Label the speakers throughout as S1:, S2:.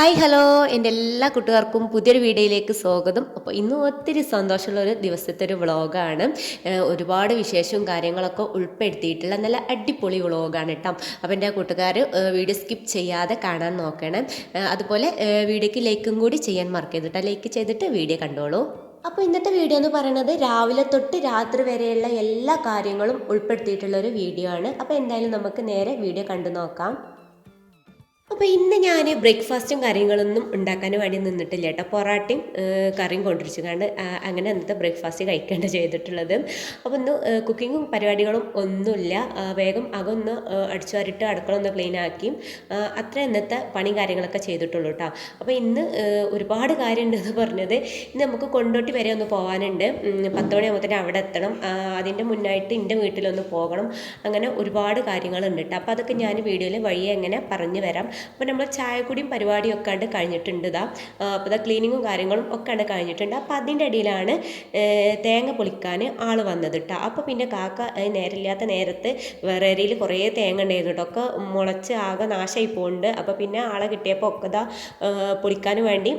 S1: Hi hello. എന്റെ എല്ലാ കൂട്ടുകാർക്കും പുതിയൊരു വീഡിയോയിലേക്ക് സ്വാഗതം. അപ്പോൾ ഇന്ന് ഒത്തിരി സന്തോഷമുള്ള ഒരു ദിവസത്തെ ഒരു വ്ളോഗാണ്. ഒരുപാട് വിശേഷവും കാര്യങ്ങളൊക്കെ ഉൾപ്പെടുത്തിയിട്ടുള്ള നല്ല അടിപൊളി വ്ളോഗാണ് കേട്ടോ. അപ്പോൾ എന്റെ കൂട്ടുകാർ വീഡിയോ സ്കിപ്പ് ചെയ്യാതെ കാണാൻ നോക്കണം. അതുപോലെ വീഡിയോയ്ക്ക് ലൈക്കും കൂടി ചെയ്യാൻ മറക്കരുത് കേട്ടോ. ലൈക്ക് ചെയ്തിട്ട് വീഡിയോ കണ്ടോളൂ. അപ്പോൾ ഇന്നത്തെ വീഡിയോ എന്ന് പറയുന്നത് രാവിലെ തൊട്ട് രാത്രി വരെയുള്ള എല്ലാ കാര്യങ്ങളും ഉൾപ്പെടുത്തിയിട്ടുള്ള ഒരു വീഡിയോ ആണ്. അപ്പോൾ എന്തായാലും നമുക്ക് നേരെ വീഡിയോ കണ്ടു നോക്കാം. അപ്പോൾ ഇന്ന് ഞാൻ ബ്രേക്ക്ഫാസ്റ്റും കാര്യങ്ങളൊന്നും ഉണ്ടാക്കാൻ വേണ്ടി നിന്നിട്ടില്ല കേട്ടോ. പൊറാട്ടയും കറിയും കൊണ്ടിരിച്ചു കണ്ട് അങ്ങനെ അന്നത്തെ ബ്രേക്ക്ഫാസ്റ്റ് കഴിക്കേണ്ട ചെയ്തിട്ടുള്ളത്. അപ്പോൾ ഒന്ന് കുക്കിങ്ങും പരിപാടികളും ഒന്നുമില്ല. വേഗം അകൊന്ന് അടിച്ചു വരിട്ട് അടുക്കള ഒന്ന് ക്ലീൻ ആക്കി അത്ര ഇന്നത്തെ പണിയും കാര്യങ്ങളൊക്കെ ചെയ്തിട്ടുള്ളൂ കേട്ടോ. അപ്പോൾ ഇന്ന് ഒരുപാട് കാര്യമുണ്ടെന്ന് പറഞ്ഞത് ഇന്ന് നമുക്ക് കൊണ്ടോട്ടി വരെ ഒന്ന് പോകാനുണ്ട് പത്ത് മണിയാകുമ്പോൾ അവിടെ എത്തണം. അതിന്റെ മുന്നായിട്ട് എന്റെ വീട്ടിലൊന്ന് പോകണം. അങ്ങനെ ഒരുപാട് കാര്യങ്ങളുണ്ട് കേട്ടോ. അപ്പോൾ അതൊക്കെ ഞാൻ വീഡിയോയിൽ വഴിയെ എങ്ങനെ പറഞ്ഞു വരാം. അപ്പോൾ നമ്മൾ ചായക്കുടിയും പരിപാടിയും ഒക്കെ ഉണ്ട് കഴിഞ്ഞിട്ടുണ്ട് ഇതാ അപ്പോൾ ഇതാ ക്ലീനിങ്ങും കാര്യങ്ങളും ഒക്കെ ഉണ്ട് കഴിഞ്ഞിട്ടുണ്ട്. അപ്പോൾ അതിന്റെ ഇടയിലാണ് തേങ്ങ പൊളിക്കാൻ ആൾ വന്നത് കേട്ടോ അപ്പോൾ പിന്നെ കാക്ക നേരില്ലാത്ത നേരത്ത് ഇരയിൽ കുറേ തേങ്ങ ഉണ്ടായിരുന്നു കേട്ടോ ഒക്കെ മുളച്ച് ആകെ നാശമായി പോകുന്നുണ്ട് അപ്പോൾ പിന്നെ ആളെ കിട്ടിയപ്പോൾ ഒക്കെ ഇതാ പൊളിക്കാൻ വേണ്ടി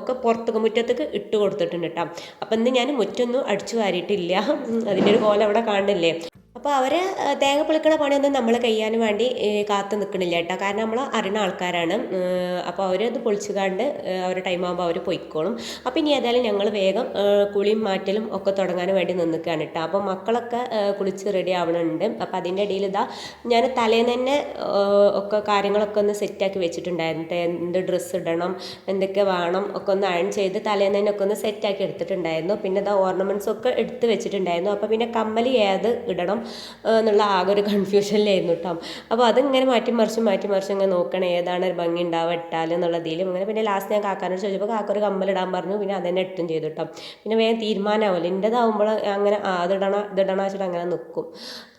S1: ഒക്കെ പുറത്തൊക്കെ മുറ്റത്തേക്ക് ഇട്ട് കൊടുത്തിട്ടുണ്ട് കേട്ടോ അപ്പം ഇന്ന് ഞാൻ മുറ്റൊന്നും അടിച്ചു വാരിയിട്ടില്ല. അതിന്റെ ഒരു കോലം അവിടെ കാണില്ലേ അപ്പോൾ അവർ തേങ്ങ പൊളിക്കണ പണിയൊന്നും നമ്മൾ കഴിയാൻ വേണ്ടി കാത്തു നിൽക്കണില്ല കേട്ടോ. കാരണം നമ്മൾ അറിയുന്ന ആൾക്കാരാണ്. അപ്പോൾ അവരത് പൊളിച്ചുകാണ്ട് അവരുടെ ടൈം ആകുമ്പോൾ അവർ പൊയ്ക്കോളും. അപ്പോൾ ഇനി ഏതായാലും ഞങ്ങൾ വേഗം കുളിയും മാറ്റലും ഒക്കെ തുടങ്ങാൻ വേണ്ടി നിൽക്കുകയാണ് കേട്ടോ. അപ്പോൾ മക്കളൊക്കെ കുളിച്ച് റെഡി ആവണുണ്ട്. അപ്പോൾ അതിന്റെ ഇടയിൽ ഇതാ ഞാൻ തലേന്ന് തന്നെ ഒക്കെ കാര്യങ്ങളൊക്കെ ഒന്ന് സെറ്റാക്കി വെച്ചിട്ടുണ്ടായിരുന്നു. എന്ത് ഡ്രസ്സ് ഇടണം എന്തൊക്കെ വേണം ഒക്കെ ഒന്ന് അയൺ ചെയ്ത് തലേന്ന് തന്നെ ഒക്കെ ഒന്ന് സെറ്റാക്കി എടുത്തിട്ടുണ്ടായിരുന്നു. പിന്നെ ഇതാ ഓർണമെന്റ്സ് ഒക്കെ എടുത്ത് വെച്ചിട്ടുണ്ടായിരുന്നു. അപ്പോൾ പിന്നെ കമ്മൽ ഏത് ഇടണം എന്നുള്ള ആകെ ഒരു കൺഫ്യൂഷനിലായിരുന്നു കേട്ടോ അപ്പോൾ അതിങ്ങനെ മാറ്റി മറിച്ച് മാറ്റി മറിച്ച് ഇങ്ങനെ നോക്കണേ ഏതാണ് ഭംഗി ഉണ്ടാവുക ഇട്ടാൽ എന്നുള്ളതിലും അങ്ങനെ പിന്നെ ലാസ്റ്റ് ഞാൻ കാക്കാനോട് ചോദിച്ചപ്പോൾ കാക്ക ഒരു കമ്മലിടാൻ പറഞ്ഞു പിന്നെ അതന്നെ ഇട്ടും ചെയ്തു കേട്ടോ പിന്നെ വേഗം തീരുമാനമാവില്ല എന്റെതാവുമ്പോൾ അങ്ങനെ അതിടണ ഇതിടണ വെച്ചിട്ട് അങ്ങനെ നിൽക്കും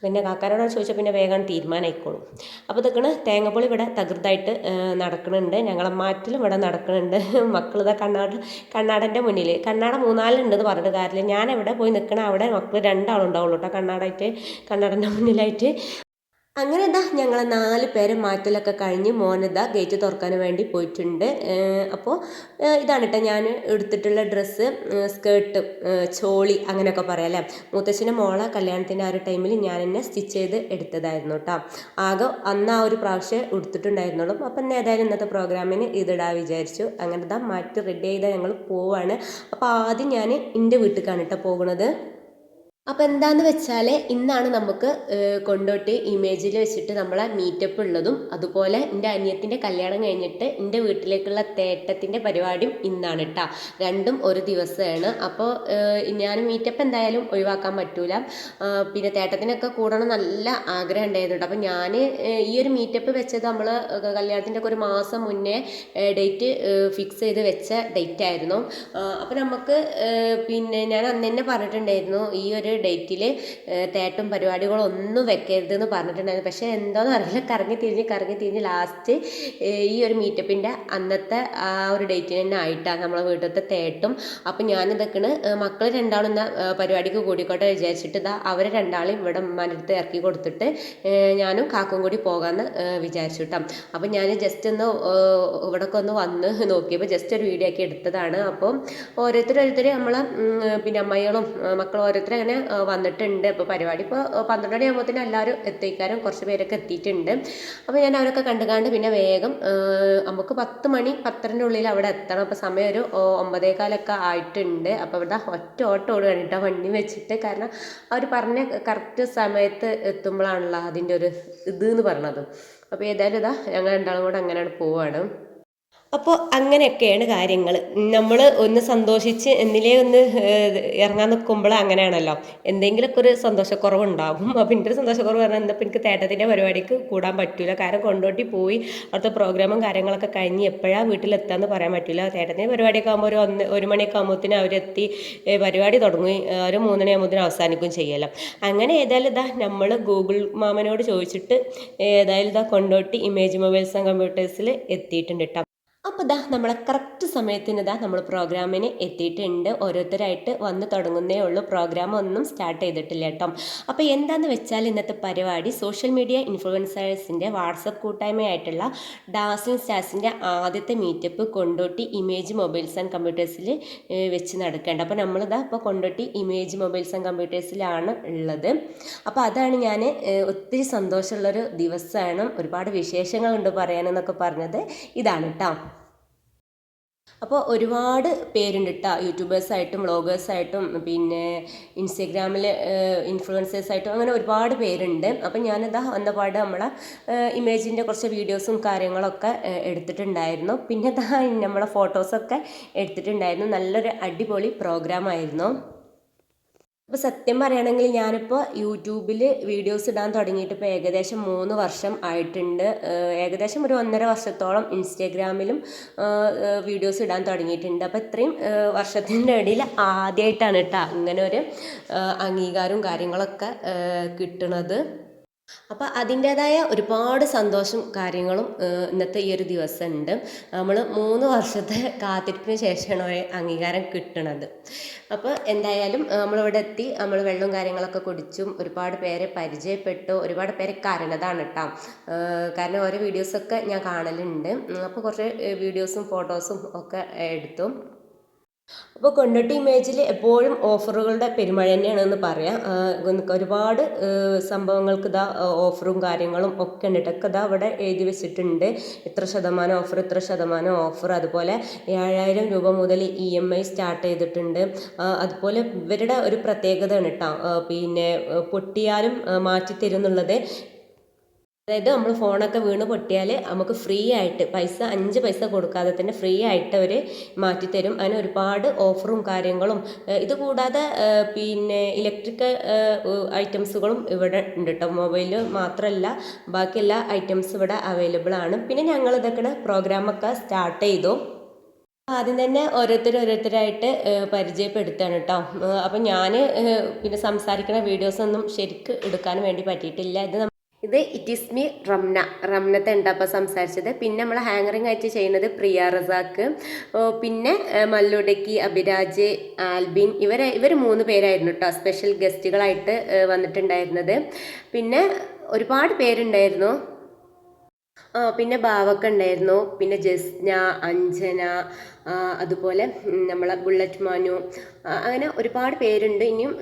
S1: പിന്നെ കാക്കാനോട് ചോദിച്ചാൽ പിന്നെ വേഗം തീരുമാനമായിക്കോളും അപ്പോൾ ഇതൊക്കെയാണ് തേങ്ങപ്പൊളി ഇവിടെ തകൃതായിട്ട് നടക്കുന്നുണ്ട് ഞങ്ങളെ മാറ്റിലും ഇവിടെ നടക്കുന്നുണ്ട് മക്കൾ ഇതാ കണ്ണാട് കണ്ണാടന്റെ മുന്നിൽ കണ്ണാട മൂന്നാലുണ്ടെന്ന് പറഞ്ഞിട്ട് കാര്യമില്ല. ഞാൻ എവിടെ പോയി നിൽക്കണ അവിടെ മക്കൾ രണ്ടാളുണ്ടാവുള്ളൂ കേട്ടോ കണ്ണാടായിട്ട്. കണ്ണാടന്റെ മുന്നിലായിട്ട്. അങ്ങനെ എന്താ ഞങ്ങൾ നാല് പേരെ മാറ്റലൊക്കെ കഴിഞ്ഞ് മോനെന്താ ഗേറ്റ് തുറക്കാൻ വേണ്ടി പോയിട്ടുണ്ട്. അപ്പോൾ ഇതാണ് കേട്ടോ ഞാൻ എടുത്തിട്ടുള്ള ഡ്രസ്സ് സ്കേർട്ട് ചോളി അങ്ങനെയൊക്കെ പറയാം അല്ലേ മുത്തശ്ശിന്റെ മോളെ കല്യാണത്തിന്റെ ആ ഒരു ടൈമിൽ ഞാൻ എന്നെ സ്റ്റിച്ച് ചെയ്ത് എടുത്തതായിരുന്നു കേട്ടോ ആകെ അന്ന് ആ ഒരു പ്രാവശ്യം എടുത്തിട്ടുണ്ടായിരുന്നുള്ളൂ അപ്പം ഇന്ന് ഏതായാലും ഇന്നത്തെ പ്രോഗ്രാമിന് ഇതിടാ വിചാരിച്ചു. അങ്ങനെ ഇതാ മാറ്റി റെഡി ചെയ്താൽ ഞങ്ങൾ പോവാണ്. അപ്പോൾ ആദ്യം ഞാൻ എന്റെ വീട്ടിലേക്കാണ് കേട്ടോ പോകുന്നത്. അപ്പോൾ എന്താന്ന് വെച്ചാൽ ഇന്നാണ് നമുക്ക് കൊണ്ടോട്ട് ഇമേജിൽ വെച്ചിട്ട് നമ്മളെ മീറ്റപ്പ് ഉള്ളതും അതുപോലെ എന്റെ അനിയത്തിന്റെ കല്യാണം കഴിഞ്ഞിട്ട് എന്റെ വീട്ടിലേക്കുള്ള തേട്ടത്തിന്റെ പരിപാടിയും ഇന്നാണ് കേട്ടോ രണ്ടും ഒരു ദിവസമാണ്. അപ്പോൾ ഞാൻ മീറ്റപ്പ് എന്തായാലും ഒഴിവാക്കാൻ പറ്റൂല. പിന്നെ തേട്ടത്തിനൊക്കെ കൂടണം നല്ല ആഗ്രഹം ഉണ്ടായിരുന്നു അപ്പോൾ ഞാൻ ഈ ഒരു മീറ്റപ്പ് വെച്ചത് നമ്മൾ കല്യാണത്തിന്റെ ഒക്കെ ഒരു മാസം മുന്നേ ഡേറ്റ് ഫിക്സ് ചെയ്ത് വെച്ച ഡേറ്റ് ആയിരുന്നു. അപ്പോൾ നമുക്ക് പിന്നെ ഞാൻ അന്ന് തന്നെ പറഞ്ഞിട്ടുണ്ടായിരുന്നു ഈ ഒരു ഡേറ്റിൽ തേട്ടും പരിപാടികളും ഒന്നും വെക്കരുത് എന്ന് പറഞ്ഞിട്ടുണ്ടായിരുന്നു. പക്ഷേ എന്താണെന്ന് അറിയില്ല. കറങ്ങി തിരിഞ്ഞ് കറങ്ങി തിരിഞ്ഞ് ലാസ്റ്റ് ഈ ഒരു മീറ്റപ്പിന്റെ അന്നത്തെ ആ ഒരു ഡേറ്റിന് തന്നെ ആയിട്ടാണ് നമ്മളെ വീട്ടിലത്തെ തേട്ടും. അപ്പം ഞാനിതൊക്കെയാണ് മക്കൾ രണ്ടാളും എന്ന പരിപാടിക്ക് കൂടിക്കോട്ടെ വിചാരിച്ചിട്ട് ഇതാ അവരെ രണ്ടാളെയും ഇവിടെ ഉമ്മാന്റെ ഇറക്കി കൊടുത്തിട്ട് ഞാനും കാക്കും കൂടി പോകാമെന്ന് വിചാരിച്ചു കേട്ടോ അപ്പം ഞാൻ ജസ്റ്റ് ഒന്ന് ഇവിടൊക്കെ ഒന്ന് വന്ന് നോക്കിയപ്പോൾ ജസ്റ്റ് ഒരു വീഡിയോ ആക്കി എടുത്തതാണ്. അപ്പം ഓരോരുത്തർ ഓരോരുത്തർ നമ്മളെ പിന്നെ അമ്മകളും മക്കളും ഓരോരുത്തർ അങ്ങനെ വന്നിട്ടുണ്ട്. അപ്പോൾ പരിപാടി ഇപ്പോൾ പന്ത്രണ്ട് മണിയാകുമ്പോൾ ആകുമ്പോഴത്തേനും എല്ലാവരും എത്തിക്കാനും കുറച്ച് പേരൊക്കെ എത്തിയിട്ടുണ്ട്. അപ്പോൾ ഞാൻ അവരൊക്കെ കണ്ടുകാണ്ട് പിന്നെ വേഗം നമുക്ക് പത്ത് മണി പത്തരന്റെ ഉള്ളിൽ അവിടെ എത്തണം. അപ്പോൾ സമയം ഒരു ഒമ്പതേകാലൊക്കെ ആയിട്ടുണ്ട്. അപ്പോൾ ഇവിടെ ഒറ്റ ഓട്ടം ഓടുകയാണ് കേട്ടോ വണ്ടി വെച്ചിട്ട്. കാരണം അവർ പറഞ്ഞ കറക്റ്റ് സമയത്ത് എത്തുമ്പോഴാണല്ലോ അതിന്റെ ഒരു ഇത് എന്ന് പറഞ്ഞത്. അപ്പോൾ ഏതായാലും ഇതാ ഞങ്ങൾ രണ്ടാളും കൂടെ അങ്ങനെയാണ് പോവാണ്. അപ്പോൾ അങ്ങനെയൊക്കെയാണ് കാര്യങ്ങൾ നമ്മൾ ഒന്ന് സന്തോഷിച്ച് എന്നിലേ ഒന്ന് ഇറങ്ങാൻ നിൽക്കുമ്പോൾ അങ്ങനെയാണല്ലോ. എന്തെങ്കിലുമൊക്കെ ഒരു സന്തോഷക്കുറവുണ്ടാകും. അപ്പോൾ എന്റെ ഒരു സന്തോഷക്കുറവ് പറഞ്ഞാൽ എന്താ എനിക്ക് തേട്ടത്തിന്റെ പരിപാടിക്ക് കൂടാൻ പറ്റില്ല കാരണം കൊണ്ടോട്ടി പോയി അവിടുത്തെ പ്രോഗ്രാമും കാര്യങ്ങളൊക്കെ കഴിഞ്ഞ് എപ്പോഴാണ് വീട്ടിലെത്താന്ന് പറയാൻ പറ്റില്ല തേട്ടത്തിന്റെ പരിപാടിയൊക്കെ ആകുമ്പോൾ ഒരു ഒന്ന് ഒരു മണിയൊക്കെ ആകുമ്പോഴത്തേനും അവരെത്തി പരിപാടി തുടങ്ങി ഒരു മൂന്നണി ആകുമ്പോഴത്തേനും അവസാനിക്കും ചെയ്യല്ലോ അങ്ങനെ ഏതായാലും ഇതാ നമ്മൾ ഗൂഗിൾ മാമനോട് ചോദിച്ചിട്ട് ഏതായാലും ഇതാ കൊണ്ടോട്ടി ഇമേജ് മൊബൈൽസ് ആൻഡ് കമ്പ്യൂട്ടേഴ്സിൽ എത്തിയിട്ടുണ്ട് കേട്ടോ അപ്പോൾ ഇതാ നമ്മളെ കറക്റ്റ് സമയത്തിന് ഇതാ നമ്മൾ പ്രോഗ്രാമിന് എത്തിയിട്ടുണ്ട്. ഓരോരുത്തരായിട്ട് വന്ന് തുടങ്ങുന്നേ ഉള്ളൂ. പ്രോഗ്രാം ഒന്നും സ്റ്റാർട്ട് ചെയ്തിട്ടില്ല കേട്ടോ. അപ്പോൾ എന്താണെന്ന് വെച്ചാൽ ഇന്നത്തെ പരിപാടി സോഷ്യൽ മീഡിയ ഇൻഫ്ലുവൻസേഴ്സിന്റെ വാട്സപ്പ് കൂട്ടായ്മയായിട്ടുള്ള ഡാസിൻ സ്റ്റാസിന്റെ ആദ്യത്തെ meetup Kondotty image mobiles and കമ്പ്യൂട്ടേഴ്സിൽ വെച്ച് നടക്കേണ്ട. അപ്പോൾ നമ്മളിതാ ഇപ്പോൾ കൊണ്ടോട്ടി ഇമേജ് മൊബൈൽസ് ആൻഡ് കമ്പ്യൂട്ടേഴ്സിലാണ് ഉള്ളത്. അപ്പോൾ അതാണ് ഞാൻ ഒത്തിരി സന്തോഷമുള്ളൊരു ദിവസമാണ് ഒരുപാട് വിശേഷങ്ങളുണ്ട് പറയാനെന്നൊക്കെ പറഞ്ഞത്. ഇതാണ് കേട്ടോ അപ്പോൾ ഒരുപാട് പേരുണ്ട് കേട്ടോ യൂട്യൂബേഴ്സായിട്ടും വ്ളോഗേഴ്സായിട്ടും പിന്നെ ഇൻസ്റ്റഗ്രാമിൽ ഇൻഫ്ലുവൻസേഴ്സായിട്ടും അങ്ങനെ ഒരുപാട് പേരുണ്ട്. അപ്പം ഞാനിതാ വന്നപാട് നമ്മളെ ഇമേജിന്റെ കുറച്ച് വീഡിയോസും കാര്യങ്ങളൊക്കെ എടുത്തിട്ടുണ്ടായിരുന്നു. പിന്നെ ഇതാ നമ്മളെ ഫോട്ടോസൊക്കെ എടുത്തിട്ടുണ്ടായിരുന്നു. നല്ലൊരു അടിപൊളി പ്രോഗ്രാമായിരുന്നു. അപ്പോൾ സത്യം പറയുകയാണെങ്കിൽ ഞാനിപ്പോൾ യൂട്യൂബിൽ വീഡിയോസ് ഇടാൻ തുടങ്ങിയിട്ട് ഇപ്പോൾ ഏകദേശം മൂന്ന് വർഷം ആയിട്ടുണ്ട്. ഏകദേശം ഒരു ഒന്നര വർഷത്തോളം ഇൻസ്റ്റാഗ്രാമിലും വീഡിയോസ് ഇടാൻ തുടങ്ങിയിട്ടുണ്ട്. അപ്പോൾ ഇത്രയും വർഷത്തിന്റെ ഇടയിൽ ആദ്യമായിട്ടാണ് കേട്ടോ അങ്ങനെ ഒരു അംഗീകാരവും കാര്യങ്ങളൊക്കെ കിട്ടണത്. അപ്പോൾ അതിന്റേതായ ഒരുപാട് സന്തോഷം കാര്യങ്ങളും ഇന്നത്തെ ഈ ഒരു ദിവസം ഉണ്ട് നമ്മൾ മൂന്ന് വർഷത്തെ കാത്തിരിപ്പിന് ശേഷമാണ് അംഗീകാരം കിട്ടണത്. അപ്പോൾ എന്തായാലും നമ്മളിവിടെ എത്തി. നമ്മൾ വെള്ളവും കാര്യങ്ങളൊക്കെ കുടിച്ചും ഒരുപാട് പേരെ പരിചയപ്പെട്ടു. ഒരുപാട് പേരെ കരഞ്ഞതാണ് കേട്ടോ കാരണം ഓരോ വീഡിയോസൊക്കെ ഞാൻ കാണലുണ്ട്. അപ്പൊ കുറച്ച് വീഡിയോസും ഫോട്ടോസും ഒക്കെ എടുത്തു. അപ്പോൾ കൊണ്ടോട്ടി ഇമേജിൽ എപ്പോഴും ഓഫറുകളുടെ പെരുമഴ തന്നെയാണെന്ന് പറയാം. ഒരുപാട് സംഭവങ്ങൾക്ക് ഇതാ ഓഫറും കാര്യങ്ങളും ഒക്കെ ഉണ്ട്. ഇതൊക്കെ ഇതാ അവിടെ എഴുതി വെച്ചിട്ടുണ്ട്. ഇത്ര ശതമാനം ഓഫർ ഇത്ര ശതമാനം ഓഫർ അതുപോലെ ഏഴായിരം രൂപ മുതൽ ഇ എം ഐ സ്റ്റാർട്ട് ചെയ്തിട്ടുണ്ട്. അതുപോലെ ഇവരുടെ ഒരു പ്രത്യേകത ആണ് കേട്ടോ പിന്നെ പൊട്ടിയാലും മാറ്റിത്തരുന്നുള്ളത് അതായത് നമ്മൾ ഫോണൊക്കെ വീണ് പൊട്ടിയാൽ നമുക്ക് ഫ്രീ ആയിട്ട് പൈസ അഞ്ച് പൈസ കൊടുക്കാതെ തന്നെ ഫ്രീ ആയിട്ട് അവർ മാറ്റിത്തരും. അതിന് ഒരുപാട് ഓഫറും കാര്യങ്ങളും. ഇത് കൂടാതെ പിന്നെ ഇലക്ട്രിക് ഐറ്റംസുകളും ഇവിടെ ഉണ്ട് കേട്ടോ മൊബൈൽ മാത്രമല്ല ബാക്കി എല്ലാ ഐറ്റംസും ഇവിടെ അവൈലബിൾ ആണ്. പിന്നെ ഞങ്ങൾ ഇതൊക്കെ പ്രോഗ്രാമൊക്കെ സ്റ്റാർട്ട് ചെയ്തു. ആദ്യം തന്നെ ഓരോരുത്തർ ഓരോരുത്തരായിട്ട് പരിചയപ്പെടുത്താണ് കേട്ടോ അപ്പം ഞാൻ പിന്നെ സംസാരിക്കുന്ന വീഡിയോസൊന്നും ശരിക്ക് എടുക്കാൻ വേണ്ടി പറ്റിയിട്ടില്ല. ഇത് ഇത് ഇറ്റ് ഈസ് മീ റംന റംനത്തെ ഉണ്ട് അപ്പോൾ സംസാരിച്ചത്? പിന്നെ നമ്മൾ ഹാങ്ങറിങ് ആയിട്ട് ചെയ്യുന്നത് പ്രിയ റസാക്ക്. പിന്നെ മല്ലുടക്കി അഭിരാജ് ആൽബിൻ ഇവരെ ഇവർ മൂന്ന് പേരായിരുന്നു കേട്ടോ സ്പെഷ്യൽ ഗസ്റ്റുകളായിട്ട് വന്നിട്ടുണ്ടായിരുന്നത്. പിന്നെ ഒരുപാട് പേരുണ്ടായിരുന്നു. പിന്നെ ബാവക്ക ഉണ്ടായിരുന്നു. പിന്നെ ജസ്ന അഞ്ജന അതുപോലെ നമ്മളെ ബുള്ളറ്റ് മാനു അങ്ങനെ ഒരുപാട് പേരുണ്ട്. ഇനിയും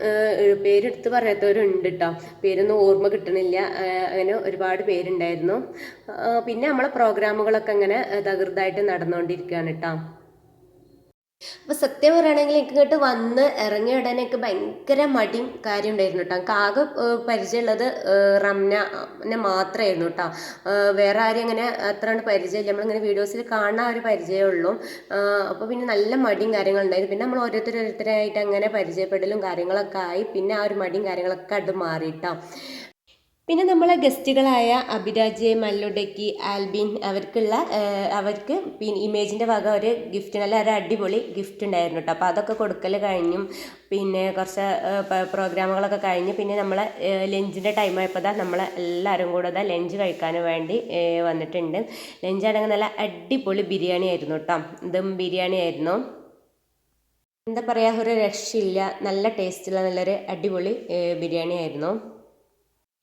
S1: പേരെടുത്ത് പറയാത്തവരുണ്ട് കേട്ടോ പേരൊന്നും ഓർമ്മ കിട്ടണില്ല. അങ്ങനെ ഒരുപാട് പേരുണ്ടായിരുന്നു. പിന്നെ നമ്മളെ പ്രോഗ്രാമുകളൊക്കെ അങ്ങനെ തകൃതായിട്ട് നടന്നുകൊണ്ടിരിക്കുകയാണ് കേട്ടോ അപ്പോൾ സത്യം പറയുകയാണെങ്കിൽ എനിക്ക് ഇങ്ങോട്ട് വന്ന് ഇറങ്ങിയ ഉടനെയൊക്കെ ഭയങ്കര മടിയും കാര്യം ഉണ്ടായിരുന്നു കേട്ടോ എനിക്ക് ആകെ പരിചയമുള്ളത് റംന മാത്രമായിരുന്നു കേട്ടോ വേറെ ആരും അങ്ങനെ അത്ര പരിചയമില്ല. നമ്മളിങ്ങനെ വീഡിയോസിൽ കാണാൻ ഒരു പരിചയമുള്ളൂ. അപ്പോൾ പിന്നെ നല്ല മടിയും കാര്യങ്ങളുണ്ടായിരുന്നു പിന്നെ നമ്മൾ ഓരോരുത്തരോരുത്തരായിട്ട് അങ്ങനെ പരിചയപ്പെടലും കാര്യങ്ങളൊക്കെ ആയി. പിന്നെ ആ ഒരു മടിയും കാര്യങ്ങളൊക്കെ അത് മാറിയിട്ടോ പിന്നെ നമ്മളെ ഗസ്റ്റുകളായ അഭിരാജ് മല്ലുടക്കി ആൽബിൻ അവർക്കുള്ള അവർക്ക് പിന്നെ ഇമേജിന്റെ വക ഒരു ഗിഫ്റ്റ് നല്ല ഒരു അടിപൊളി ഗിഫ്റ്റ് ഉണ്ടായിരുന്നു കേട്ടോ. അപ്പോൾ അതൊക്കെ കൊടുക്കൽ കഴിഞ്ഞും പിന്നെ കുറച്ച് പ്രോഗ്രാമുകളൊക്കെ കഴിഞ്ഞ് പിന്നെ നമ്മളെ ലഞ്ചിന്റെ ടൈം ആയപ്പോൾ തന്നെ നമ്മളെ എല്ലാവരും കൂടെ തന്നെ ലഞ്ച് കഴിക്കാൻ വേണ്ടി വന്നിട്ടുണ്ട്. വന്നിട്ടുണ്ട് ലഞ്ചാണെങ്കിൽ നല്ല അടിപൊളി ബിരിയാണി ആയിരുന്നു കേട്ടോ. ദം ബിരിയാണി ആയിരുന്നു. എന്താ പറയുക ഒരു രക്ഷയില്ല. നല്ല ടേസ്റ്റുള്ള നല്ലൊരു അടിപൊളി ബിരിയാണി ആയിരുന്നു.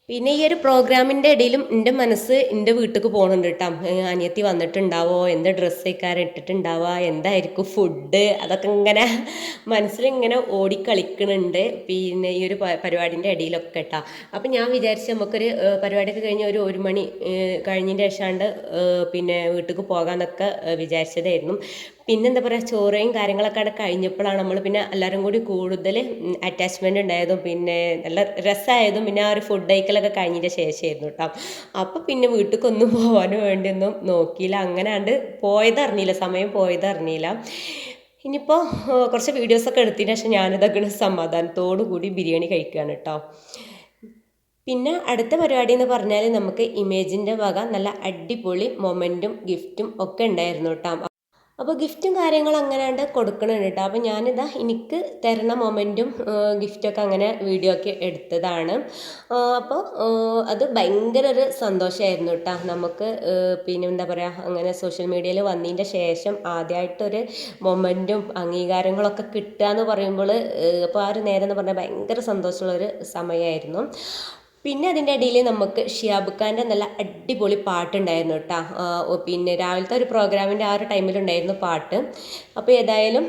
S1: പിന്നെ ഈ ഒരു പ്രോഗ്രാമിന്റെ ഇടയിലും എന്റെ മനസ്സ് എന്റെ വീട്ടിലേക്ക് പോകുന്നുണ്ട് കേട്ടോ അനിയത്തി വന്നിട്ടുണ്ടാവോ? എന്ത് ഡ്രസ്സ് ഇക്കാരൻ ഇട്ടിട്ടുണ്ടാവുക എന്തായിരിക്കും ഫുഡ് അതൊക്കെ ഇങ്ങനെ മനസ്സിലിങ്ങനെ ഓടിക്കളിക്കണുണ്ട്. പിന്നെ ഈ ഒരു പരിപാടിന്റെ ഇടയിലൊക്കെ കേട്ടോ അപ്പം ഞാൻ വിചാരിച്ചു നമുക്കൊരു പരിപാടിയൊക്കെ കഴിഞ്ഞ് ഒരു ഒരു മണി കഴിഞ്ഞതിന്റെ ശേഷാണ്ട് പിന്നെ വീട്ടിലേക്ക് പോകാമെന്നൊക്കെ വിചാരിച്ചതായിരുന്നു. പിന്നെ എന്താ പറയുക ചോറയും കാര്യങ്ങളൊക്കെ അവിടെ കഴിഞ്ഞപ്പോഴാണ് നമ്മൾ പിന്നെ എല്ലാവരും കൂടി കൂടുതൽ അറ്റാച്ച്മെന്റ് ഉണ്ടായതും പിന്നെ നല്ല രസമായതും പിന്നെ ആ ഒരു ഫുഡ് കഴിക്കലൊക്കെ കഴിഞ്ഞതിന്റെ ശേഷമായിരുന്നു കേട്ടോ അപ്പോൾ പിന്നെ വീട്ടിലേക്കൊന്നും പോകാനും വേണ്ടിയൊന്നും നോക്കിയില്ല. അങ്ങനെയാണ്ട് പോയതറിഞ്ഞില്ല സമയം പോയതറിഞ്ഞില്ല. ഇനിയിപ്പോൾ കുറച്ച് വീഡിയോസൊക്കെ എടുത്തതിന് ശേഷം ഞാനിതൊക്കെ സമാധാനത്തോടു കൂടി ബിരിയാണി കഴിക്കുകയാണ് കേട്ടോ പിന്നെ അടുത്ത പരിപാടി എന്ന് പറഞ്ഞാൽ നമുക്ക് ഇമേജിന്റെ വക നല്ല അടിപൊളി മൊമെന്റും ഗിഫ്റ്റും ഒക്കെ ഉണ്ടായിരുന്നു കേട്ടോ അപ്പോൾ ഗിഫ്റ്റും കാര്യങ്ങളും അങ്ങനെയാണ്ട് കൊടുക്കണുണ്ട് കേട്ടോ അപ്പോൾ ഞാനിതാ എനിക്ക് തരണ മൊമെന്റും ഗിഫ്റ്റൊക്കെ അങ്ങനെ വീഡിയോ ഒക്കെ എടുത്തതാണ്. അപ്പോൾ അത് ഭയങ്കര ഒരു സന്തോഷമായിരുന്നു കേട്ടോ നമുക്ക് പിന്നെ എന്താ പറയുക അങ്ങനെ സോഷ്യൽ മീഡിയയിൽ വന്നതിന്റെ ശേഷം ആദ്യമായിട്ടൊരു മൊമെന്റും അംഗീകാരങ്ങളൊക്കെ കിട്ടുക എന്ന് പറയുമ്പോൾ അപ്പോൾ ആ ഒരു നേരം എന്ന് പറഞ്ഞാൽ ഭയങ്കര സന്തോഷമുള്ളൊരു സമയമായിരുന്നു പിന്നെ അതിന്റെ ഇടയിൽ നമുക്ക് ഷിയാബ് ഖാന്റെ നല്ല അടിപൊളി പാട്ടുണ്ടായിരുന്നു കേട്ടോ. പിന്നെ രാവിലത്തെ ഒരു പ്രോഗ്രാമിന്റെ ആ ഒരു ടൈമിലുണ്ടായിരുന്നു പാട്ട്. അപ്പോൾ ഏതായാലും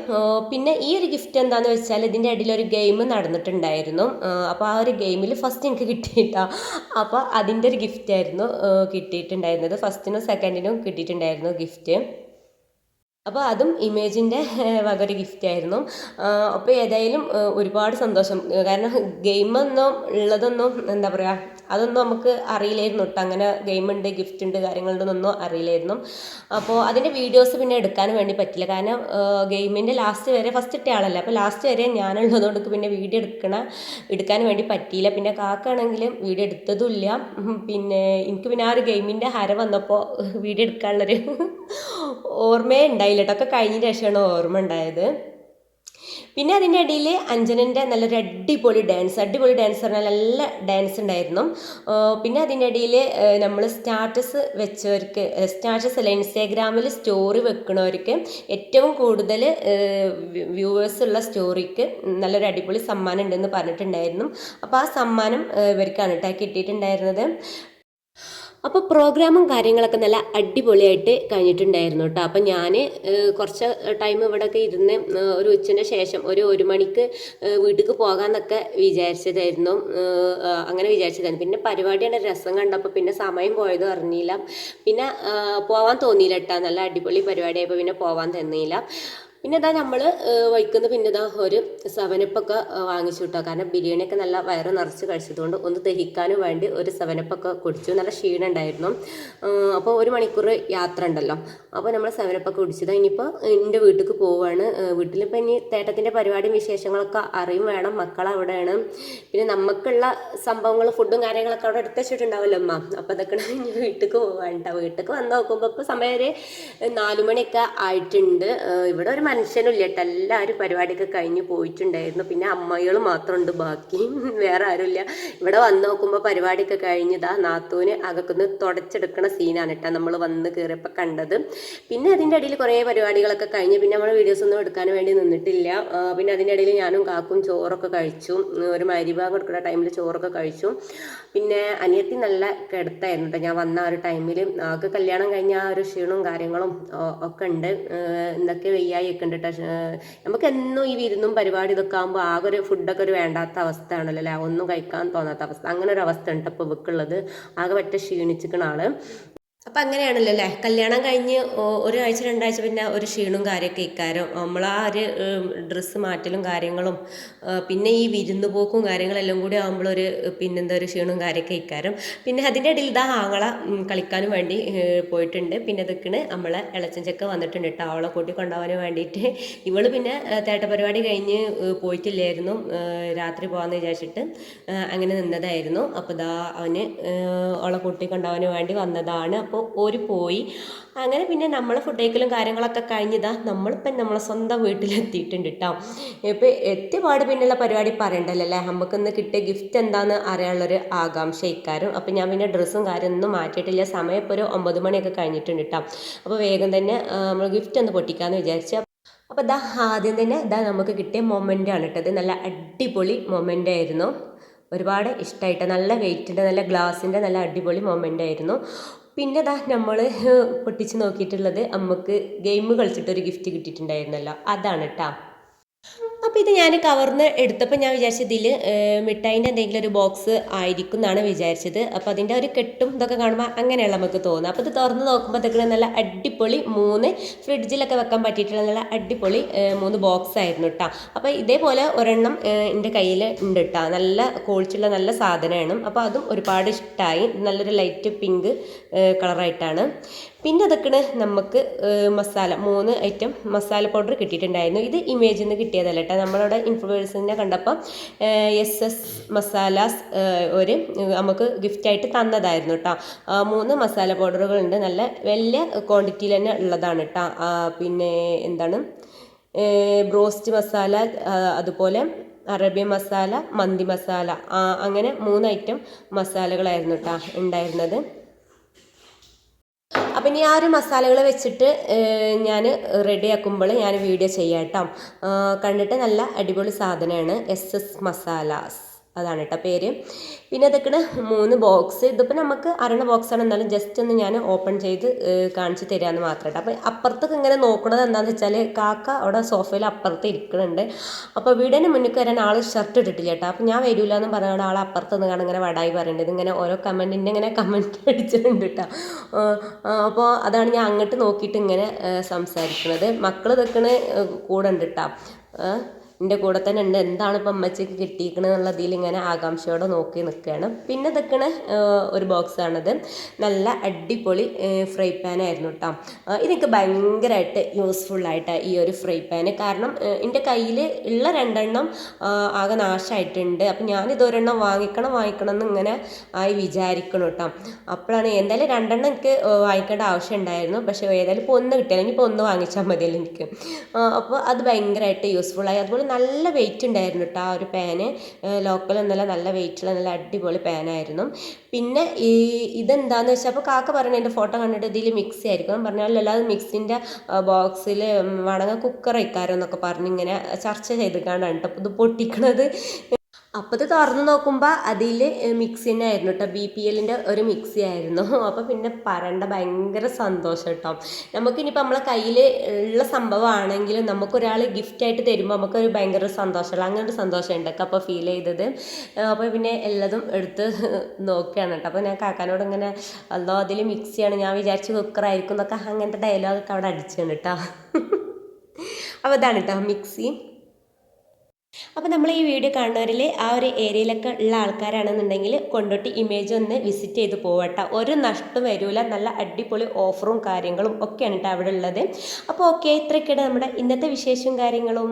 S1: പിന്നെ ഈ ഒരു ഗിഫ്റ്റ് എന്താണെന്ന് വെച്ചാൽ ഇതിന്റെ ഇടയിൽ ഒരു ഗെയിം നടന്നിട്ടുണ്ടായിരുന്നു. അപ്പോൾ ആ ഒരു ഗെയിമിൽ ഫസ്റ്റ് എനിക്ക് കിട്ടിയിട്ടാ. അപ്പോൾ അതിന്റെ ഒരു ഗിഫ്റ്റായിരുന്നു കിട്ടിയിട്ടുണ്ടായിരുന്നത്. ഫസ്റ്റിനും സെക്കൻഡിനും കിട്ടിയിട്ടുണ്ടായിരുന്നു ഗിഫ്റ്റ്. അപ്പോൾ അതും ഇമേജിന്റെ വകൊരു ഗിഫ്റ്റ് ആയിരുന്നു. അപ്പോൾ ഏതായാലും ഒരുപാട് സന്തോഷം. കാരണം ഗെയിമൊന്നും ഉള്ളതൊന്നും എന്താ പറയുക അതൊന്നും നമുക്ക് അറിയില്ലായിരുന്നു കേട്ടോ അങ്ങനെ ഗെയിം ഉണ്ട് ഗിഫ്റ്റ് ഉണ്ട് കാര്യങ്ങളുണ്ടെന്നൊന്നും അറിയില്ലായിരുന്നു. അപ്പോൾ അതിന്റെ വീഡിയോസ് പിന്നെ എടുക്കാൻ വേണ്ടി പറ്റില്ല. കാരണം ഗെയിമിന്റെ ലാസ്റ്റ് വരെ ഫസ്റ്റ് ഇട്ട ആളല്ല. അപ്പോൾ ലാസ്റ്റ് വരെ ഞാനുള്ളതുകൊണ്ട് പിന്നെ വീഡിയോ എടുക്കണ എടുക്കാൻ വേണ്ടി പറ്റിയില്ല. പിന്നെ കാക്കാണെങ്കിലും വീഡിയോ എടുത്തതുമില്ല. പിന്നെ എനിക്ക് പിന്നെ ആ ഒരു ഗെയിമിന്റെ ഹര വന്നപ്പോൾ വീഡിയോ എടുക്കാനുള്ളൊരു ഓർമ്മയേ ഉണ്ടായില്ല കേട്ടോ ഒക്കെ കഴിഞ്ഞ ശേഷമാണ് ഓർമ്മ ഉണ്ടായത്. പിന്നെ അതിന്റെ ഇടയിൽ അഞ്ജനന്റെ നല്ലൊരു അടിപൊളി ഡാൻസ് അടിപൊളി ഡാൻസ് പറഞ്ഞാൽ നല്ല ഡാൻസ് ഉണ്ടായിരുന്നു. പിന്നെ അതിന്റെ ഇടയിൽ നമ്മൾ സ്റ്റാറ്റസ് വെച്ചവർക്ക് സ്റ്റാറ്റസ് അല്ല ഇൻസ്റ്റാഗ്രാമിൽ സ്റ്റോറി വെക്കുന്നവർക്ക് ഏറ്റവും കൂടുതൽ വ്യൂവേഴ്സ് ഉള്ള സ്റ്റോറിക്ക് നല്ലൊരു അടിപൊളി സമ്മാനം ഉണ്ടെന്ന് പറഞ്ഞിട്ടുണ്ടായിരുന്നു. അപ്പോൾ ആ സമ്മാനം ഇവർക്കാണ് കേട്ടോ കിട്ടിയിട്ടുണ്ടായിരുന്നത്. അപ്പോൾ പ്രോഗ്രാമും കാര്യങ്ങളൊക്കെ നല്ല അടിപൊളിയായിട്ട് കഴിഞ്ഞിട്ടുണ്ടായിരുന്നു കേട്ടോ അപ്പം ഞാൻ കുറച്ച് ടൈം ഇവിടെയൊക്കെ ഇരുന്ന് ഒരു ഉച്ചന്റെ ശേഷം ഒരു ഒരു മണിക്ക് വീട്ടിൽ പോകാമെന്നൊക്കെ വിചാരിച്ചതായിരുന്നു. അങ്ങനെ വിചാരിച്ചതായിരുന്നു. പിന്നെ പരിപാടിയുടെ രസം കണ്ടപ്പോൾ പിന്നെ സമയം പോയത് അറിഞ്ഞില്ല. പിന്നെ പോവാൻ തോന്നിയില്ല കേട്ടോ നല്ല അടിപൊളി പരിപാടിയായപ്പോൾ പിന്നെ പോവാൻ തന്നില്ല. പിന്നെ ഇതാ നമ്മൾ വയ്ക്കുന്ന പിന്നെ ഇതാ ഒരു സെവനപ്പൊക്കെ വാങ്ങിച്ചു കിട്ടുക കാരണം ബിരിയാണിയൊക്കെ നല്ല വയറ് നിറച്ച് കഴിച്ചതുകൊണ്ട് ഒന്ന് ദഹിക്കാനും വേണ്ടി ഒരു സെവനപ്പൊക്കെ കുടിച്ചു. നല്ല ക്ഷീണം ഉണ്ടായിരുന്നു അപ്പോൾ ഒരു മണിക്കൂർ യാത്ര ഉണ്ടല്ലോ അപ്പോൾ നമ്മൾ സെവനപ്പൊക്കെ കുടിച്ചത്. ഇനിയിപ്പോൾ എന്റെ വീട്ടിലേക്ക് പോവുകയാണ് വീട്ടിലിപ്പോൾ ഇനി തേട്ടത്തിന്റെ പരിപാടിയും വിശേഷങ്ങളൊക്കെ അറിയും വേണം. മക്കൾ അവിടെയാണ് പിന്നെ നമുക്കുള്ള സംഭവങ്ങൾ ഫുഡും കാര്യങ്ങളൊക്കെ അവിടെ എടുത്ത് അമ്മ അപ്പോൾ അതൊക്കെ ഇനി വീട്ടിലേക്ക് കേട്ടോ വീട്ടിലേക്ക് വന്ന് നോക്കുമ്പോൾ ഇപ്പോൾ സമയം ഒരു നാലുമണിയൊക്കെ ആയിട്ടുണ്ട്. ഇവിടെ ഒരു മനുഷ്യനും ഇല്ല കേട്ടോ എല്ലാവരും പരിപാടിയൊക്കെ കഴിഞ്ഞ് പോയിട്ടുണ്ടായിരുന്നു. പിന്നെ അമ്മകൾ മാത്രമുണ്ട്. ബാക്കി വേറെ ആരുമില്ല. ഇവിടെ വന്ന് നോക്കുമ്പോൾ പരിപാടിയൊക്കെ കഴിഞ്ഞതാ നാത്തൂന് അകക്കുന്ന് തുടച്ചെടുക്കണ സീനാണ് കേട്ടോ നമ്മൾ വന്ന് കയറിയപ്പോൾ കണ്ടത്. പിന്നെ അതിന്റെ ഇടയിൽ കുറേ പരിപാടികളൊക്കെ കഴിഞ്ഞ് പിന്നെ നമ്മൾ വീഡിയോസ് ഒന്നും എടുക്കാൻ വേണ്ടി നിന്നിട്ടില്ല. പിന്നെ അതിന്റെ ഇടയിൽ ഞാനും കാക്കും ചോറൊക്കെ കഴിച്ചു. ഒരു മരിഭാഗം കൊടുക്കുന്ന ടൈമിൽ ചോറൊക്കെ കഴിച്ചു. പിന്നെ അനിയത്തി നല്ല കിടത്തായിരുന്നു കേട്ടോ ഞാൻ വന്ന ആ ഒരു ടൈമിൽ ആകെ കല്യാണം കഴിഞ്ഞ ആ ഒരു ക്ഷീണവും കാര്യങ്ങളും ഒക്കെ ഉണ്ട്. എന്തൊക്കെ വെയ്യായി ഒക്കെ കേട്ടോ നമുക്ക് എന്നും ഈ വിരുന്നും പരിപാടി ഇതൊക്കെ ആകുമ്പോൾ ആകെ ഒരു ഫുഡൊക്കെ ഒരു വേണ്ടാത്ത അവസ്ഥയാണല്ലോ അല്ലേ? ഒന്നും കഴിക്കാൻ തോന്നാത്ത അവസ്ഥ. അങ്ങനെ ഒരു അവസ്ഥ ഉണ്ട് ഇപ്പോൾ ഇവക്കുള്ളത്. ആകെ പറ്റ ക്ഷീണിച്ചിക്കണ ആൾ. അപ്പം അങ്ങനെയാണല്ലോ അല്ലേ? കല്യാണം കഴിഞ്ഞ് ഒരാഴ്ച രണ്ടാഴ്ച പിന്നെ ഒരു ക്ഷീണവും കാര്യമൊക്കെ ഇക്കാരം നമ്മൾ ആ ഒരു ഡ്രസ്സ് മാറ്റലും കാര്യങ്ങളും പിന്നെ ഈ വിരുന്ന് പോക്കും കാര്യങ്ങളെല്ലാം കൂടി ആകുമ്പോഴൊരു പിന്നെന്താ ഒരു ക്ഷീണവും കാര്യമൊക്കെ ഇക്കാരം പിന്നെ അതിന്റെ ഇടയിൽ ഇതാ ആങ്ങള കളിക്കാനും വേണ്ടി പോയിട്ടുണ്ട്. പിന്നെ ഇതൊക്കെയാണ് നമ്മളെ ഇളച്ചൻ ചെക്ക വന്നിട്ടുണ്ട് കേട്ടോ. അവളെ കൂട്ടി കൊണ്ടുപോകാൻ വേണ്ടിയിട്ട്. ഇവൾ പിന്നെ തേട്ട പരിപാടി കഴിഞ്ഞ് പോയിട്ടില്ലായിരുന്നു. രാത്രി പോകാമെന്ന് വിചാരിച്ചിട്ട് അങ്ങനെ നിന്നതായിരുന്നു. അപ്പോൾ ഇതാ അവന് അവളെ കൂട്ടി കൊണ്ടുപോകാൻ വേണ്ടി വന്നതാണ്. അപ്പോൾ ഒരു പോയി. അങ്ങനെ പിന്നെ നമ്മൾ ഫുഡ് കഴിക്കലും കാര്യങ്ങളൊക്കെ കഴിഞ്ഞതാ നമ്മളിപ്പം നമ്മളെ സ്വന്തം വീട്ടിലെത്തിയിട്ടുണ്ട് കേട്ടോ ഇപ്പം എത്തിയപാട് പിന്നെയുള്ള പരിപാടി പറയണ്ടല്ലോ അല്ലേ? നമുക്കിന്ന് കിട്ടിയ ഗിഫ്റ്റ് എന്താണെന്ന് അറിയാനുള്ളൊരു ആകാംക്ഷ ഇക്കാരും അപ്പം ഞാൻ പിന്നെ ഡ്രസ്സും കാര്യമൊന്നും മാറ്റിയിട്ടില്ല. സമയം ഇപ്പോൾ ഒരു ഒമ്പത് മണിയൊക്കെ കഴിഞ്ഞിട്ടുണ്ട് കേട്ടോ അപ്പോൾ വേഗം തന്നെ നമ്മൾ ഗിഫ്റ്റ് ഒന്ന് പൊട്ടിക്കാമെന്ന് വിചാരിച്ചു. അപ്പോൾ ഇതാ ആദ്യം തന്നെ ഇതാ നമുക്ക് കിട്ടിയ മൊമെന്റ് ആണ് കേട്ടത് നല്ല അടിപൊളി മൊമെന്റ് ആയിരുന്നു. ഒരുപാട് ഇഷ്ടമായിട്ട് നല്ല വെയിറ്റിന്റെ നല്ല ഗ്ലാസിന്റെ നല്ല അടിപൊളി മൊമെന്റ് ആയിരുന്നു. പിന്നെ ദാ നമ്മൾ പൊട്ടിച്ച് നോക്കിയിട്ടുള്ളത് അമ്മയ്ക്ക് ഗെയിം കളിച്ചിട്ടൊരു ഗിഫ്റ്റ് കിട്ടിയിട്ടുണ്ടായിരുന്നല്ലോ. അതാണ് കേട്ടോ അപ്പോൾ ഇത് ഞാൻ കവർന്ന് എടുത്തപ്പോൾ ഞാൻ വിചാരിച്ചത് ഇതിൽ മിഠായിന്റെ എന്തെങ്കിലും ഒരു ബോക്സ് ആയിരിക്കും എന്നാണ് വിചാരിച്ചത്. അപ്പോൾ അതിന്റെ ഒരു കെട്ടും ഇതൊക്കെ കാണുമ്പോൾ അങ്ങനെയുള്ള നമുക്ക് തോന്നുന്നത്. അപ്പോൾ ഇത് തുറന്ന് നോക്കുമ്പോഴത്തേക്കും നല്ല അടിപൊളി മൂന്ന് ഫ്രിഡ്ജിലൊക്കെ വെക്കാൻ പറ്റിയിട്ടുള്ള നല്ല അടിപൊളി മൂന്ന് ബോക്സ് ആയിരുന്നു കേട്ടോ അപ്പോൾ ഇതേപോലെ ഒരെണ്ണം എന്റെ കയ്യിൽ ഉണ്ട് കേട്ടോ നല്ല കോഴിച്ചുള്ള നല്ല സാധനമാണ്. അപ്പോൾ അതും ഒരുപാട് ഇഷ്ടമായി നല്ലൊരു ലൈറ്റ് പിങ്ക് കളറായിട്ടാണ് പിന്നെ അതൊക്കെയാണ് നമുക്ക് മസാല മൂന്ന് ഐറ്റം മസാല പൗഡർ കിട്ടിയിട്ടുണ്ടായിരുന്നു. ഇത് ഇമേജിൽ നിന്ന് കിട്ടിയതല്ല കേട്ടോ നമ്മളുടെ ഇൻഫ്ലുവൻസിനെ കണ്ടപ്പോൾ എസ് എസ് മസാലാസ് ഒരു നമുക്ക് ഗിഫ്റ്റ് ആയിട്ട് തന്നതായിരുന്നു കേട്ടോ മൂന്ന് മസാല പൗഡറുകളുണ്ട് നല്ല വലിയ ക്വാണ്ടിറ്റിയിൽ തന്നെ ഉള്ളതാണ് കേട്ടോ പിന്നെ എന്താണ്? ബ്രോസ്റ്റ് മസാല അതുപോലെ അറേബ്യൻ മസാല മന്തി മസാല അങ്ങനെ മൂന്ന് ഐറ്റം മസാലകളായിരുന്നു കേട്ടോ ഉണ്ടായിരുന്നത്. അപ്പം ഇനി ആ ഒരു മസാലകൾ വെച്ചിട്ട് ഞാൻ റെഡി ആക്കുമ്പോൾ ഞാൻ വീഡിയോ ചെയ്യാം കേട്ടോ കണ്ടിട്ട് നല്ല അടിപൊളി സാധനമാണ് എസ് എസ് മസാലാസ്. അതാണ് കേട്ടോ പേര്. പിന്നെ ഇതൊക്കെ മൂന്ന് ബോക്സ് ഇതിപ്പോൾ നമുക്ക് അറിയണ ബോക്സാണ് എന്നാലും ജസ്റ്റ് ഒന്ന് ഞാൻ ഓപ്പൺ ചെയ്ത് കാണിച്ച് തരാമെന്ന് മാത്രം കേട്ടോ അപ്പോൾ അപ്പുറത്തൊക്കെ ഇങ്ങനെ നോക്കണത് എന്താണെന്ന് വെച്ചാൽ കാക്ക അവിടെ സോഫയിൽ അപ്പുറത്ത് ഇരിക്കുന്നുണ്ട് അപ്പോൾ വീടിന് മുന്നിൽ വരാൻ ആൾ ഷർട്ട് ഇട്ടിട്ടില്ല കേട്ടോ അപ്പോൾ ഞാൻ വരില്ല എന്ന് പറഞ്ഞാൽ ആൾ അപ്പുറത്ത് നിന്ന് കാണാൻ ഇങ്ങനെ വടായി പറയേണ്ടത് ഇങ്ങനെ ഓരോ കമന്റിന്റെ ഇങ്ങനെ കമന്റ് അടിച്ചിട്ടുണ്ട് കേട്ടോ അപ്പോൾ അതാണ് ഞാൻ അങ്ങോട്ട് നോക്കിയിട്ട് ഇങ്ങനെ സംസാരിക്കുന്നത് മക്കൾ നിൽക്കണ കൂടെ ഉണ്ട് കേട്ടോ എന്റെ കൂടെ തന്നെ ഉണ്ട്. എന്താണ് ഇപ്പം അമ്മച്ചയ്ക്ക് കിട്ടിയിരിക്കണെന്നുള്ള എന്നുള്ളതിൽ ഇങ്ങനെ ആകാംക്ഷയോടെ നോക്കി നിൽക്കുകയാണ്. പിന്നെ നിൽക്കണ ഒരു ബോക്സാണത് നല്ല അടിപൊളി ഫ്രൈ പാൻ ആയിരുന്നു കേട്ടോ ഇതെനിക്ക് ഭയങ്കരമായിട്ട് യൂസ്ഫുള്ളായിട്ട് ഈ ഒരു ഫ്രൈ പാന് കാരണം എന്റെ കയ്യിൽ ഉള്ള രണ്ടെണ്ണം ആകെ നാശമായിട്ടുണ്ട് അപ്പം ഞാനിത് ഒരെണ്ണം വാങ്ങിക്കണം വാങ്ങിക്കണം എന്ന് ഇങ്ങനെ ആയി വിചാരിക്കണം കേട്ടോ അപ്പോഴാണ് എന്തായാലും രണ്ടെണ്ണം എനിക്ക് വാങ്ങിക്കേണ്ട ആവശ്യം ഉണ്ടായിരുന്നു. പക്ഷേ ഏതായാലും ഇപ്പോൾ ഒന്ന് കിട്ടിയാലും ഇപ്പോൾ ഒന്ന് വാങ്ങിച്ചാൽ മതിയല്ലോ എനിക്ക്. അപ്പോൾ അത് ഭയങ്കരമായിട്ട് യൂസ്ഫുള്ളായി അതുപോലെ നല്ല വെയിറ്റ് ഉണ്ടായിരുന്നു കേട്ടോ ആ ഒരു പാന് ലോക്കൽ എന്നല്ല നല്ല വെയിറ്റുള്ള നല്ല അടിപൊളി പാനായിരുന്നു പിന്നെ ഈ ഇതെന്താന്ന് വെച്ചാൽ അപ്പോൾ കാക്ക പറഞ്ഞു എന്റെ ഫോട്ടോ കണ്ടിട്ട് ഇതിൽ മിക്സി ആയിരിക്കും. പറഞ്ഞാൽ അല്ലാതെ മിക്സിന്റെ ബോക്സിൽ വണങ്ങ കുക്കർ വയ്ക്കാരോ എന്നൊക്കെ പറഞ്ഞ് ഇങ്ങനെ ചർച്ച ചെയ്ത് കാണാണ് കേട്ടോ ഇത് പൊട്ടിക്കണത്. അപ്പോൾ ഇത് തുറന്ന് നോക്കുമ്പോൾ അതിൽ മിക്സി തന്നെ ആയിരുന്നു കേട്ടോ ബി പി എല്ലിന്റെ ഒരു മിക്സി ആയിരുന്നു അപ്പോൾ പിന്നെ പറയേണ്ട ഭയങ്കര സന്തോഷം കേട്ടോ നമുക്കിനിയിപ്പോൾ നമ്മളെ കയ്യിൽ ഉള്ള സംഭവമാണെങ്കിലും നമുക്കൊരാൾ ഗിഫ്റ്റായിട്ട് തരുമ്പോൾ നമുക്കൊരു ഭയങ്കര സന്തോഷമുള്ള അങ്ങനെ ഒരു സന്തോഷം ഉണ്ടൊക്കെ അപ്പോൾ ഫീൽ ചെയ്തത് അപ്പോൾ പിന്നെ എല്ലാതും എടുത്ത് നോക്കുകയാണ് കേട്ടോ അപ്പോൾ ഞാൻ കാക്കാനോട് ഇങ്ങനെ അല്ലോ അതിൽ മിക്സിയാണ്. ഞാൻ വിചാരിച്ചു കുക്കറായിരിക്കും എന്നൊക്കെ അങ്ങനത്തെ ഡയലോഗൊക്കെ അവിടെ അടിച്ചാണ് കേട്ടോ അപ്പോൾ ഇതാണ് കേട്ടോ മിക്സി. അപ്പോൾ നമ്മൾ ഈ വീഡിയോ കാണുന്നവരിൽ ആ ഒരു ഏരിയയിലൊക്കെ ഉള്ള ആൾക്കാരാണെന്നുണ്ടെങ്കിൽ കൊണ്ടോട്ടി ഇമേജ് ഒന്ന് വിസിറ്റ് ചെയ്ത് പോവട്ടെ ഒരു നഷ്ടം വരില്ല നല്ല അടിപൊളി ഓഫറും കാര്യങ്ങളും ഒക്കെയാണ് കേട്ടോ അവിടെ ഉള്ളത്. അപ്പോൾ ഓക്കെ ഇത്രയൊക്കെയാണ് നമ്മുടെ ഇന്നത്തെ വിശേഷവും കാര്യങ്ങളും.